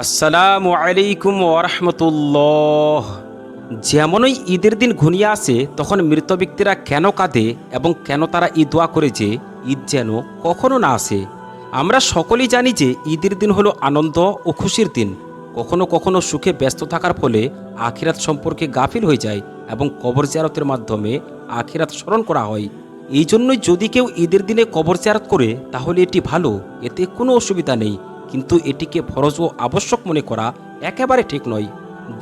আসসালামু আলাইকুম ওরহমতুল্লাহ যেমনই ঈদের দিন ঘনিয়ে আসে, তখন মৃত ব্যক্তিরা কেন কাঁদে এবং কেন তারা ঈদ দোয়া করে যে ঈদ যেন কখনো না আসে? আমরা সকলেই জানি যে ঈদের দিন হলো আনন্দ ও খুশির দিন। কখনো কখনো সুখে ব্যস্ত থাকার ফলে আখিরাত সম্পর্কে গাফিল হয়ে যায় এবং কবর জিয়ারতের মাধ্যমে আখিরাত স্মরণ করা হয়। এই জন্যই যদি কেউ ঈদের দিনে কবর জিয়ারত করে, তাহলে এটি ভালো, এতে কোনো অসুবিধা নেই। কিন্তু এটিকে ফরজ ও আবশ্যক মনে করা একেবারে ঠিক নয়।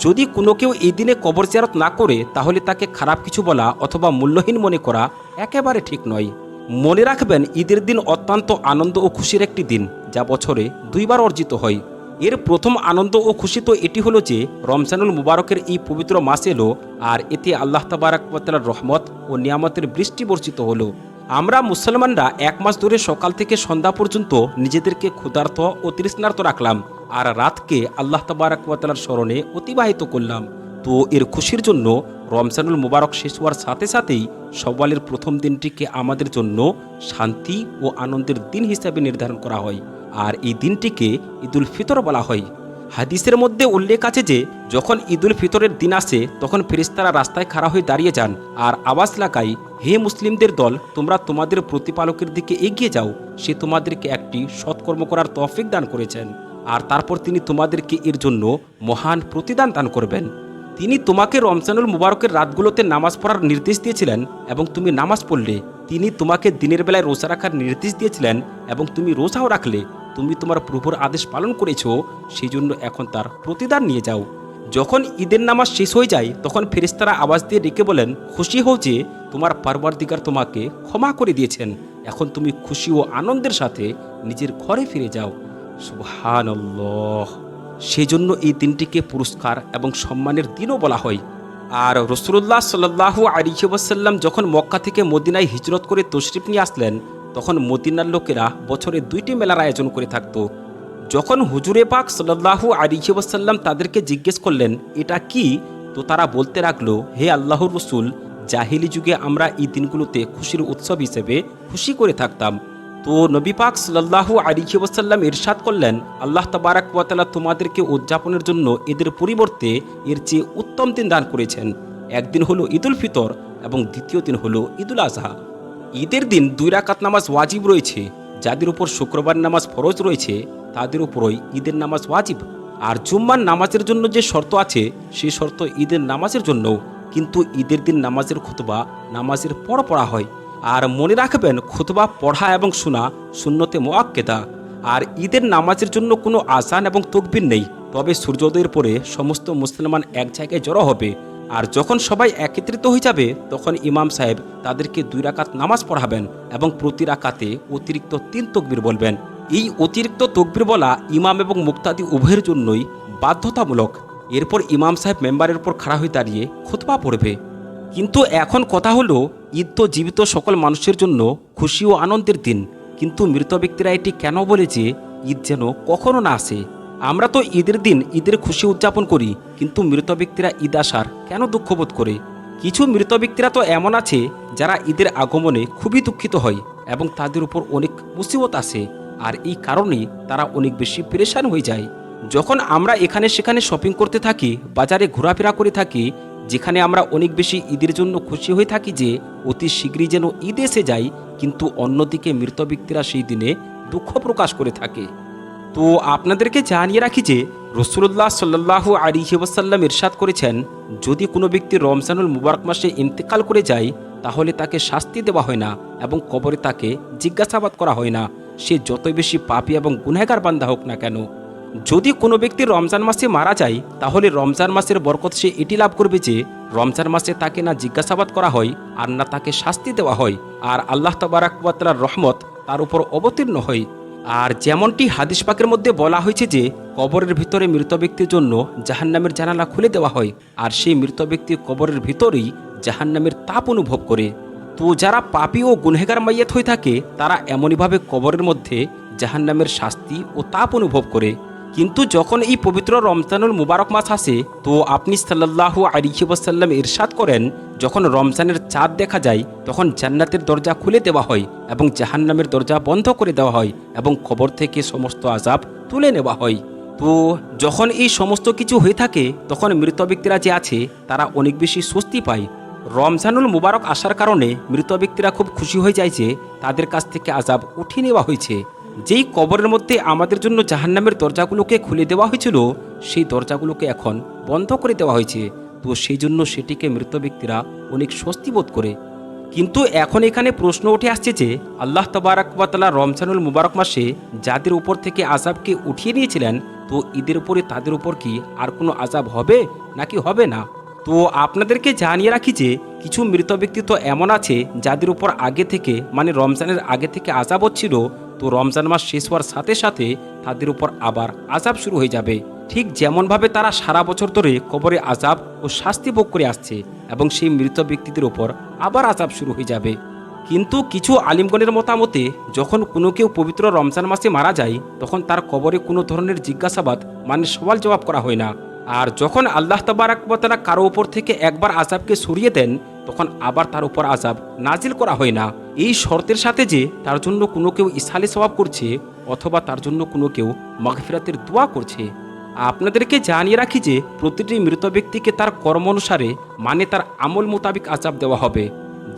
যদি কোনো কেউ এই দিনে কবর জিয়ারত না করে, তাহলে তাকে খারাপ কিছু বলা অথবা মূল্যহীন মনে করা একেবারে ঠিক নয়। মনে রাখবেন, ঈদের দিন অত্যন্ত আনন্দ ও খুশির একটি দিন, যা বছরে দুইবার অর্জিত হয়। এর প্রথম আনন্দ ও খুশি তো এটি হলো যে, রমজানুল মুবারকের এই পবিত্র মাস এলো, আর এতে আল্লাহ তাবারাকার রহমত ও নিয়ামতের বৃষ্টি বর্ষিত হলো। আমরা মুসলমানরা এক মাস ধরে সকাল থেকে সন্ধ্যা পর্যন্ত নিজেদেরকে ক্ষুধার্ত ও তৃষ্ণার্ত রাখলাম আর রাতকে আল্লাহ তাবারাকার স্মরণে অতিবাহিত করলাম। তো এর খুশির জন্য রমজানুল মুবারক শেষ হওয়ার সাথে সাথেই সওয়ালের প্রথম দিনটিকে আমাদের জন্য শান্তি ও আনন্দের দিন হিসাবে নির্ধারণ করা হয়। আর এই দিনটিকে ঈদুল ফিতর বলা হয়। হাদিসের মধ্যে উল্লেখ আছে যে, যখন ঈদুল ফিতরের দিন আসে, তখন ফেরিস্তারা রাস্তায় খাড়া হয়ে দাঁড়িয়ে যান আর আওয়াজ লাগাই হে মুসলিমদের দল, তোমরা তোমাদের প্রতিপালকের দিকে এগিয়ে যাও। সে তোমাদেরকে একটি সৎকর্ম করার তৌফিক দান করেছেন আর তারপর তিনি তোমাদেরকে এর জন্য মহান প্রতিদান দান করবেন। তিনি তোমাকে রমজানুল মুবারকের রাতগুলোতে নামাজ পড়ার নির্দেশ দিয়েছিলেন এবং তুমি নামাজ পড়লে। তিনি তোমাকে দিনের বেলায় রোজা রাখার নির্দেশ দিয়েছিলেন এবং তুমি রোজাও রাখলে। তুমি তোমার প্রভুর আদেশ পালন করেছ সেই জন্য এখন তার প্রতিদান নিয়ে যাও। যখন ঈদের নামাজ শেষ হয়ে যায়, তখন ফেরেস্তারা আওয়াজ দিয়ে ডেকে বলেন, খুশি হও যে তোমার পারবারদিগার তোমাকে ক্ষমা করে দিয়েছেন। এখন তুমি খুশি ও আনন্দের সাথে নিজের ঘরে ফিরে যাও। সুবহানাল্লাহ। সেজন্য এই দিনটিকে পুরস্কার এবং সম্মানের দিনও বলা হয়। আর রসুল্লাহ সাল্লাহু আলিহাসাল্লাম যখন মক্কা থেকে মদিনায় হিজরত করে তশরিফ নিয়ে আসলেন তখন মদিনার লোকেরা বছরে দুইটি মেলার আয়োজন করে থাকত। যখন হুজুরে পাক সাল্লাহু আলিহাসাল্লাম তাদেরকে জিজ্ঞেস করলেন, এটা কি? তো তারা বলতে লাগল, হে আল্লাহর রসুল, জাহিলি যুগে আমরা এই দিনগুলোতে খুশির উৎসব হিসেবে খুশি করে থাকতাম। তো নবী পাক সাল্লাহু আলিহি ওসাল্লাম ইরশাদ করলেন, আল্লাহ তাবারাক ওয়াতালা তোমাদেরকে উদযাপনের জন্য এদের পরিবর্তে এর চেয়ে উত্তম দিন দান করেছেন। একদিন হলো ঈদুল ফিতর এবং দ্বিতীয় দিন হলো ঈদুল আজহা ঈদের দিন দুই রাকাত নামাজ ওয়াজিব রয়েছে। যাদের উপর শুক্রবার নামাজ ফরজ রয়েছে, তাদের উপরই ঈদের নামাজ ওয়াজিব। আর জুম্মার নামাজের জন্য যে শর্ত আছে সেই শর্ত ঈদের নামাজের জন্যও। কিন্তু ঈদের দিন নামাজের খুতবা নামাজের পর পড়া হয়। আর মনে রাখবেন, খুতবা পড়া এবং শোনা শূন্যতে মোয়াক্কেদা আর ঈদের নামাজের জন্য কোনো আসান এবং তকবির নেই। তবে সূর্যোদয়ের পরে সমস্ত মুসলমান এক জায়গায় জড়ো হবে। আর যখন সবাই একত্রিত হয়ে যাবে, তখন ইমাম সাহেব তাদেরকে দুই রাকাত নামাজ পড়াবেন এবং প্রতি রাকাতে অতিরিক্ত তিন তকবির বলবেন। এই অতিরিক্ত তকবির বলা ইমাম এবং মুক্তাদি উভয়ের জন্যই বাধ্যতামূলক। এরপর ইমাম সাহেব মেম্বারের উপর খাড়া হয়ে দাঁড়িয়ে খুতবা পড়বে। কিন্তু এখন কথা হলো, ঈদ তো জীবিত সকল মানুষের জন্য খুশি ও আনন্দের দিন। কিন্তু মৃত ব্যক্তিরা এটি কেন বলে যে, ঈদ যেন কখনো না আসে? আমরা তো ঈদের দিন ঈদের খুশি উদযাপন করি, কিন্তু মৃত ব্যক্তিরা ঈদ আসার কেন দুঃখবোধ করে? কিছু মৃত ব্যক্তিরা তো এমন আছে, যারা ঈদের আগমনে খুবই দুঃখিত হয় এবং তাদের উপর অনেক মুসিবত আসে, আর এই কারণেই তারা অনেক বেশি পরেশান হয়ে যায়। যখন আমরা এখানে সেখানে শপিং করতে থাকি, বাজারে ঘোরাফেরা করে থাকি, যেখানে আমরা অনেক বেশি ঈদের জন্য খুশি হয়ে থাকি যে, অতি শীঘ্রই যেন ঈদ এসে যায়, কিন্তু অন্যদিকে মৃত ব্যক্তিরা সেই দিনে দুঃখ প্রকাশ করে থাকে। তো আপনাদেরকে জানিয়ে রাখি যে রসুল্লাহ সাল্লাহ আলিহি ওয়াসাল্লাম ইরশাদ করেছেন, যদি কোনো ব্যক্তি রমজানুল মুবারক মাসে ইন্তেকাল করে যায়, তাহলে তাকে শাস্তি দেওয়া হয় না এবং কবরে তাকে জিজ্ঞাসাবাদ করা হয় না। সে যতই বেশি পাপি এবং গুনহেগার বান্ধা হোক না কেন। যদি কোনো ব্যক্তি রমজান মাসে মারা যায়, তাহলে রমজান মাসের বরকত সে এটি লাভ করবে যে, রমজান মাসে তাকে না জিজ্ঞাসাবাদ করা হয়, আর না তাকে শাস্তি দেওয়া হয়, আর আল্লাহ তবারাকবাতলার রহমত তার উপর অবতীর্ণ হয়। আর যেমনটি হাদিস পাকের মধ্যে বলা হয়েছে যে, কবরের ভিতরে মৃত ব্যক্তির জন্য জাহান্নামের জানালা খুলে দেওয়া হয়, আর সেই মৃত ব্যক্তি কবরের ভিতরেই জাহান্নামের তাপ অনুভব করে। তো যারা পাপি ও গুনহেগার মাইয়াত হয়ে থাকে, তারা এমনইভাবে কবরের মধ্যে জাহান্নামের শাস্তি ও তাপ অনুভব করে। কিন্তু যখন এই পবিত্র রমজানুল মুবারক মাস আসে, তো আপনি সাল্লাহ আলিহি ওয়াসাল্লাম ইরশাদ করেন, যখন রমজানের চাঁদ দেখা যায়, তখন জান্নাতের দরজা খুলে দেওয়া হয় এবং জাহান্নামের দরজা বন্ধ করে দেওয়া হয় এবং খবর থেকে সমস্ত আজাব তুলে নেওয়া হয়। তো যখন এই সমস্ত কিছু হয়ে থাকে, তখন মৃত ব্যক্তিরা যে আছে, তারা অনেক বেশি স্বস্তি পায়। রমজানুল মুবারক আসার কারণে মৃত ব্যক্তিরা খুব খুশি হয়ে যায় যে, তাদের কাছ থেকে আজাব উঠিয়ে নেওয়া হয়েছে। যেই কবরের মধ্যে আমাদের জন্য জাহান্নামের দরজাগুলোকে খুলে দেওয়া হয়েছিল, সেই দরজাগুলোকে এখন বন্ধ করে দেওয়া হয়েছে। তো সেই জন্য সেটিকে মৃত ব্যক্তিরা অনেক স্বস্তি বোধ করে। কিন্তু এখন এখানে প্রশ্ন উঠে আসছে যে, আল্লাহ তবারাকবাতালা রমজানুল মুবারক মাসে যাদের উপর থেকে আজাবকে উঠিয়ে নিয়েছিলেন, তো ঈদের উপরে তাদের উপর কি আর কোনো আজাব হবে, নাকি হবে না? তো আপনাদেরকে জানিয়ে রাখি যে, কিছু মৃত ব্যক্তি তো এমন আছে যাদের উপর আগে থেকে মানে রমজানের আগে থেকে আজাব হচ্ছিল তো রমজান মাস শেষ হওয়ার সাথে সাথে তাদের উপর আবার আজাব শুরু হয়ে যাবে। ঠিক যেমনভাবে তারা সারা বছর ধরে কবরে আজাব ও শাস্তি ভোগ করে আসছে এবং সেই মৃত ব্যক্তিদের ওপর আবার আজাব শুরু হয়ে যাবে। কিন্তু কিছু আলিমগণের মতামতে, যখন কোনো কেউ পবিত্র রমজান মাসে মারা যায়, তখন তার কবরে কোনো ধরনের জিজ্ঞাসাবাদ মানে সওয়াল জবাব করা হয় না। আর যখন আল্লাহ তবারাকবতালা কারও উপর থেকে একবার আজাবকে সরিয়ে দেন, তখন আবার তার উপর আজাব নাজিল করা হয় না। এই শর্তের সাথে যে তার জন্য কোনো কেউ ইসালে স্বভাব করছে অথবা তার জন্য কোনো কেউ মাগফিরাতের দোয়া করছে, আপনাদেরকে জানিয়ে রাখি যে প্রতিটি মৃত ব্যক্তিকে তার কর্ম অনুসারে মানে তার আমল মোতাবিক আজাব দেওয়া হবে।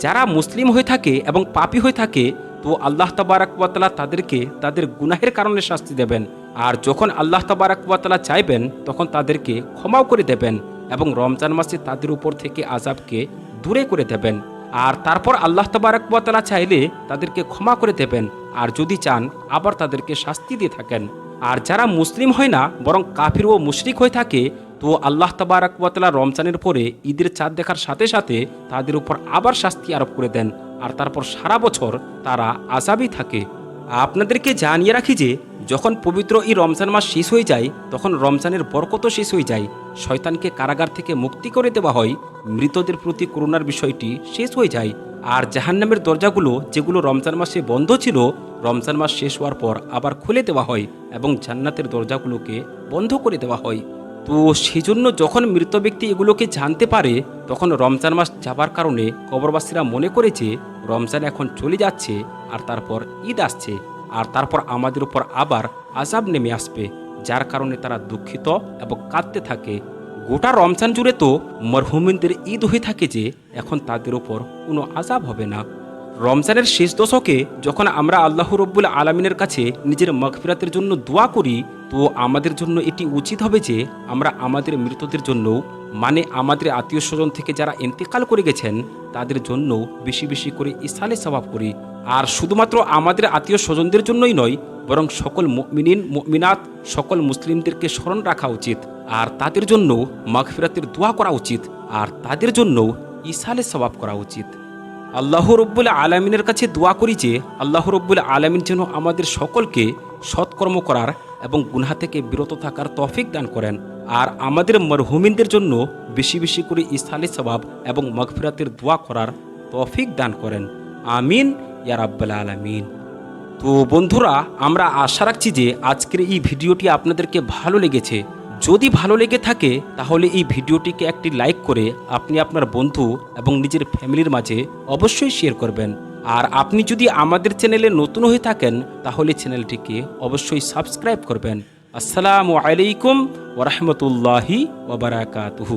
যারা মুসলিম হয়ে থাকে এবং পাপী হয়ে থাকে, তো আল্লাহ তাবারাকালা তাদেরকে তাদের গুনাহের কারণে শাস্তি দেবেন। আর যখন আল্লাহ তাবারাকালা চাইবেন, তখন তাদেরকে ক্ষমাও করে দেবেন এবং রমজান মাসে তাদের উপর থেকে আজাবকে দূরে করে দেবেন। আর তারপর আল্লাহ তাবারাকালা চাইলে তাদেরকে ক্ষমা করে দেবেন, আর যদি চান, আবার তাদেরকে শাস্তি দিয়ে থাকেন। আর যারা মুসলিম হয় না, বরং কাফির ও মুশরিক হয়ে থাকে, তো আল্লাহ তাবারাকালা রমজানের পরে ঈদের চাঁদ দেখার সাথে সাথে তাদের উপর আবার শাস্তি আরোপ করে দেন, আর তারপর সারা বছর তারা আজাবই থাকে। আপনাদেরকে জানিয়ে রাখি যে, যখন পবিত্র এই রমজান মাস শেষ হয়ে যায়, তখন রমজানের বরকতও শেষ হয়ে যায়। শয়তানকে কারাগার থেকে মুক্তি করে দেওয়া হয়। মৃতদের প্রতি করুণার বিষয়টি শেষ হয়ে যায়। আর জাহান্নামের দরজাগুলো, যেগুলো রমজান মাসে বন্ধ ছিল, রমজান মাস শেষ হওয়ার পর আবার খুলে দেওয়া হয় এবং জান্নাতের দরজাগুলোকে বন্ধ করে দেওয়া হয়। তো সেজন্য যখন মৃত ব্যক্তি এগুলোকে জানতে পারে, তখন রমজান মাস যাবার কারণে কবরবাসীরা মনে করে যে রমজান এখন চলে যাচ্ছে, আর তারপর ঈদ আসছে, আর তারপর আমাদের উপর আবার আজাব নেমে আসবে, যার কারণে তারা দুঃখিত এবং কাঁদতে থাকে। গোটা রমজান জুড়ে তো মরহুমিনদের ঈদ হয়ে থাকে যে, এখন তাদের উপর কোনো আজাব হবে না। রমজানের শেষ দশকে যখন আমরা আল্লাহ রব্বুল আলমিনের কাছে নিজের মগফিরাতের জন্য দোয়া করি, তো আমাদের জন্য এটি উচিত হবে যে আমরা আমাদের মৃতদের জন্য মানে আমাদের আত্মীয় স্বজন থেকে যারা ইন্তেকাল করে গেছেন, তাদের জন্য বেশি বেশি করে ইসালে স্বভাব করি। আর শুধুমাত্র আমাদের আত্মীয় স্বজনদের জন্যই নয়, বরং সকল মিনিন মিনাত সকল মুসলিমদেরকে স্মরণ রাখা উচিত। আর তাদের জন্য মাগফিরাতের দোয়া করা উচিত। আর তাদের জন্য ইসালে স্বভাব করা উচিত। আল্লাহ রব্বুল আলমিনের কাছে দোয়া করি যে, আল্লাহ রব্বুল আলমিন যেন আমাদের সকলকে সৎকর্ম করার এবং গুনহা থেকে বিরত থাকার তফিক দান করেন। আর আমাদের মরহুমিনদের জন্য বেশি বেশি করে ইসালে স্বভাব এবং মগফিরাতের দোয়া করার তফিক দান করেন। আমিন, ইয়া রাব্বাল আলামিন। তো বন্ধুরা, আমরা আশা রাখছি যে আজকের এই ভিডিওটি আপনাদেরকে ভালো লেগেছে। যদি ভালো লেগে থাকে, তাহলে এই ভিডিওটিকে একটি লাইক করে আপনি আপনার বন্ধু এবং নিজের ফ্যামিলির মাঝে অবশ্যই শেয়ার করবেন। আর আপনি যদি আমাদের চ্যানেলে নতুন হয়ে থাকেন, তাহলে চ্যানেলটিকে অবশ্যই সাবস্ক্রাইব করবেন। আসসালামু আলাইকুম ওরহমতুল্লাহি ওবরাকাতুহু